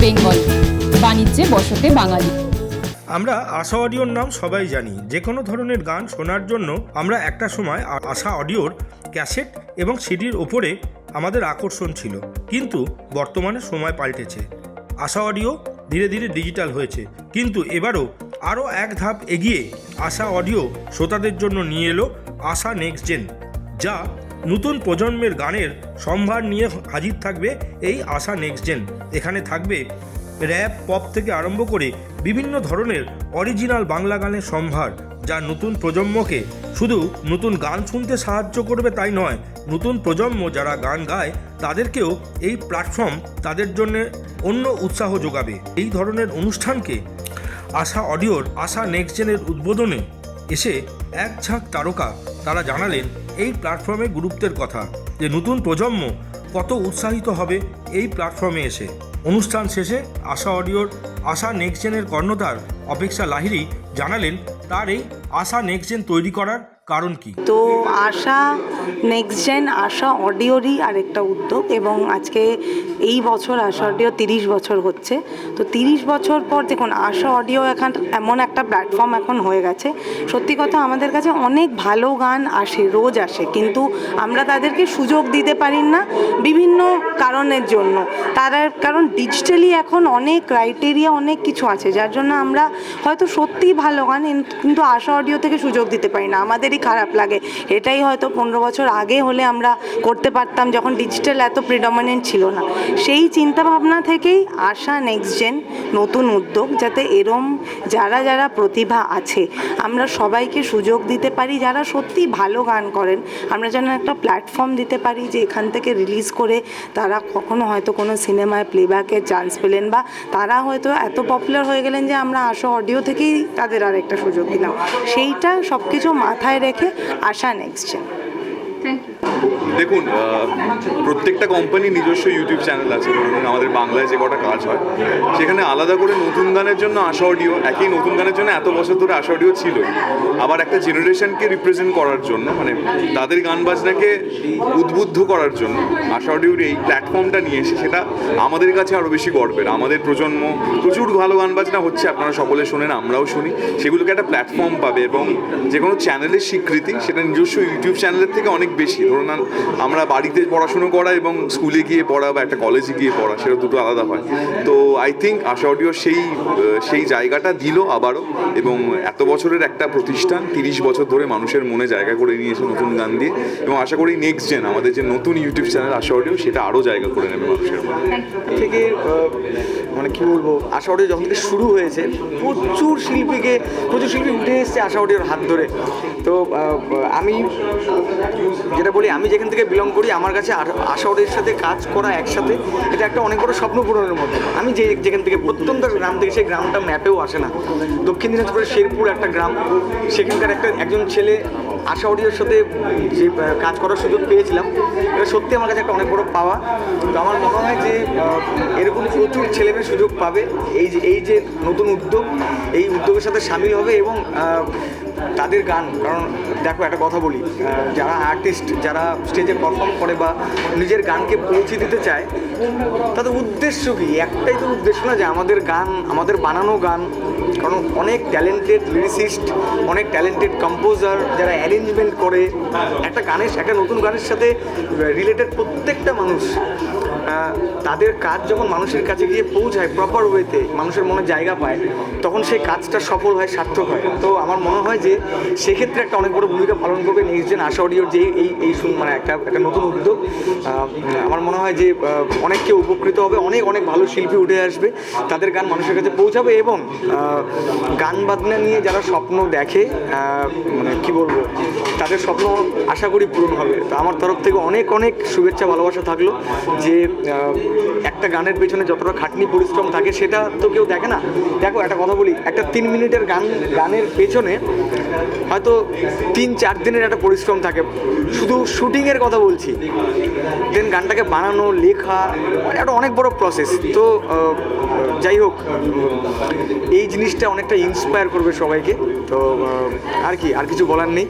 বেঙ্গল। বাণিজ্যে বসতে বাঙালি। আমরা আশা অডিওর নাম সবাই জানি। যে কোনো ধরনের গান শোনার জন্য আমরা একটা সময় আশা অডিওর ক্যাসেট এবং সিডির ওপরে আমাদের আকর্ষণ ছিল। কিন্তু বর্তমানে সময় পাল্টেছে। আশা অডিও ধীরে ধীরে ডিজিটাল হয়েছে। কিন্তু এবারও আরও এক ধাপ এগিয়ে আশা অডিও শ্রোতাদের জন্য নিয়ে এলো আশা নেক্সট জেন, যা নতুন প্রজন্মের গানের সম্ভার নিয়ে হাজির থাকবে এই আশা নেক্সট জেন এখানে থাকবে র্যাপ পপ থেকে আরম্ভ করে বিভিন্ন ধরনের অরিজিনাল বাংলা গানের সম্ভার, যা নতুন প্রজন্মকে শুধু নতুন গান শুনতে সাহায্য করবে তাই নয়, নতুন প্রজন্ম যারা গান গায়, তাদেরকেও এই প্ল্যাটফর্ম তাদের জন্য অন্য উৎসাহ যোগাবে। এই ধরনের অনুষ্ঠানকে আশা অডিওর আশা নেক্সট জেনের উদ্বোধনে এসে এক ঝাঁক তারকা তারা জানালেন এই প্ল্যাটফর্মে গুরুত্বের কথা, যে নতুন প্রজন্ম কত উৎসাহিত হবে এই প্ল্যাটফর্মে এসে। অনুষ্ঠান শেষে আশা অডিওর, আশা নেক্সট জেনের কর্ণধার অপেক্ষা লাহিরি জানালেন তার এই আশা নেক্সট জেন তৈরি করার কারণ কি? তো আশা নেক্সট জেন আশা অডিওরই আরেকটা উদ্যোগ এবং আজকে এই বছর আশা অডিও তিরিশ বছর হচ্ছে। তো তিরিশ বছর পর দেখুন, আশা অডিও এখন এমন একটা প্ল্যাটফর্ম এখন হয়ে গেছে। সত্যি কথা আমাদের কাছে অনেক ভালো গান আসে, রোজ আসে, কিন্তু আমরা তাদেরকে সুযোগ দিতে পারি না বিভিন্ন কারণের জন্য। তারা, কারণ ডিজিটালি এখন অনেক ক্রাইটেরিয়া অনেক কিছু আছে, যার জন্য আমরা হয়তো সত্যিই ভালো গান, কিন্তু আশা অডিও থেকে সুযোগ দিতে পারি না, আমাদেরই খারাপ লাগে। এটাই হয়তো পনেরো বছর আগে হলে আমরা করতে পারতাম যখন ডিজিটাল এত প্রিডমিনেন্ট ছিল না। সেই চিন্তা ভাবনা থেকেই আশা নেক্সট জেন নতুন উদ্যোগ যাতে এরম যারা যারা প্রতিভা আছে, আমরা সবাইকে সুযোগ দিতে পারি, যারা সত্যি ভালো গান করেন, আমরা যেন একটা প্ল্যাটফর্ম দিতে পারি যে এখান থেকে রিলিজ করে তারা কখনো হয়তো কোনো সিনেমায় প্লেব্যাকের চান্স পেলেন বা তারা হয়তো এত পপুলার হয়ে গেলেন যে আমরা আশা অডিও থেকেই তাদের আর একটা সুযোগ দিলাম। সেইটা সব কিছু মাথায় রেখে আসা নেক্সট জেন দেখুন প্রত্যেকটা কোম্পানির নিজস্ব ইউটিউব চ্যানেল আছে, ধরুন আমাদের বাংলায় যে কটা কাজ হয়, সেখানে আলাদা করে নতুন গানের জন্য আশা অডিও একই নতুন গানের জন্য এত বছর ধরে আশা অডিও ছিল আবার একটা জেনারেশনকে রিপ্রেজেন্ট করার জন্য মানে তাদের গান বাজনাকে উদ্বুদ্ধ করার জন্য আশা অডিওর এই প্ল্যাটফর্মটা নিয়ে এসে সেটা আমাদের কাছে আরও বেশি গর্বের। আমাদের প্রজন্ম প্রচুর ভালো গান বাজনা হচ্ছে, আপনারা সকলে শোনেন, আমরাও শুনি। সেগুলোকে একটা প্ল্যাটফর্ম পাবে এবং যে কোনো চ্যানেলের স্বীকৃতি, সেটা নিজস্ব ইউটিউব চ্যানেলের থেকে অনেক বেশি। ধরুন আন- আমরা বাড়িতে পড়াশুনো করা এবং স্কুলে গিয়ে পড়া বা একটা কলেজে গিয়ে পড়া, সেটা দুটো আলাদা হয়। তো আই থিঙ্ক আশা অডিও সেই সেই জায়গাটা দিল আবারও এবং এত বছরের একটা প্রতিষ্ঠান তিরিশ বছর ধরে মানুষের মনে জায়গা করে নিয়েছে নতুন গান দিয়ে এবং আশা করি নেক্সট জেন আমাদের যে নতুন ইউটিউব চ্যানেল আশা অডিও সেটা আরও জায়গা করে নেবে মানুষের মনে। থেকে মানে কি বলব, আশা অডিও যখন থেকে শুরু হয়েছে, প্রচুর শিল্পীকে, প্রচুর শিল্পী উঠে এসছে আশা অডিওর হাত ধরে। তো আমি যেটা বলি, আমি যেখান থেকে বিলং করি, আমার কাছে আর- আশা অডিওর সাথে কাজ করা একসাথে, এটা একটা অনেক বড় স্বপ্ন পূরণের মতো। আমি যে যেখান থেকে প্রত্যন্ত গ্রাম থেকে, সেই গ্রামটা ম্যাপেও আসে না। দক্ষিণ দিনাজপুরের শেরপুর একটা গ্রাম, সেখানকার একটা একজন ছেলে আশা সাথে যে কাজ করার সুযোগ পেয়েছিলাম। এটা সত্যি আমার কাছে একটা অনেক বড় পাওয়া। তো আমার মনে হয় যে এরকম প্রচুর ছেলেমেয়ে সুযোগ পাবে। এই যে এই যে নতুন উদ্যোগ, এই উদ্যোগের সাথে সামিল হবে এবং তাদের গান, কারণ দেখো একটা কথা বলি যারা আর্টিস্ট যারা স্টেজে পারফর্ম করে বা নিজের গানকে পৌঁছে দিতে চায়, তাদের উদ্দেশ্য কি? একটাই তো উদ্দেশ্য না যে আমাদের গান, আমাদের বানানো গান, কারণ অনেক ট্যালেন্টেড লিরিসিস্ট অনেক ট্যালেন্টেড কম্পোজার যারা অ্যারেঞ্জমেন্ট করে, একটা গানের, একটা নতুন গানের সাথে রিলেটেড প্রত্যেকটা মানুষ তাদের কাজ যখন মানুষের কাছে গিয়ে পৌঁছায় প্রপার ওয়েতে মানুষের মনে জায়গা পায় তখন সেই কাজটা সফল হয় সার্থক হয়। তো আমার মনে হয় যে সেক্ষেত্রে একটা অনেক বড় ভূমিকা পালন করবে নেক্সট জেন আশা অডিওর যে এই এই শুন- মানে একটা একটা নতুন উদ্যোগ। আমার মনে হয় যে আহ, অনেক কেউ উপকৃত হবে অনেক অনেক ভালো শিল্পী উঠে আসবে। তাদের গান মানুষের কাছে পৌঁছাবে এবং গান বাজনা নিয়ে যারা স্বপ্ন দেখে মানে কী বলব তাদের স্বপ্ন আশা করি পূরণ হবে। তো আমার তরফ থেকে অনেক অনেক শুভেচ্ছা ভালোবাসা থাকল যে একটা গানের পেছনে যতটা খাটনি পরিশ্রম থাকে, সেটা তো কেউ দেখে না। দেখো, একটা কথা বলি, একটা তিন মিনিটের গান, গানের পেছনে হয়তো তিন, চার দিনের একটা পরিশ্রম থাকে। শুধু শুটিংয়ের কথা বলছি। দেন গানটাকে বানানো, লেখা, একটা অনেক বড় প্রসেস তো যাই হোক, এই জিনিসটা অনেকটা ইন্সপায়ার করবে সবাইকে। তো আর কি, আর কিছু বলার নেই।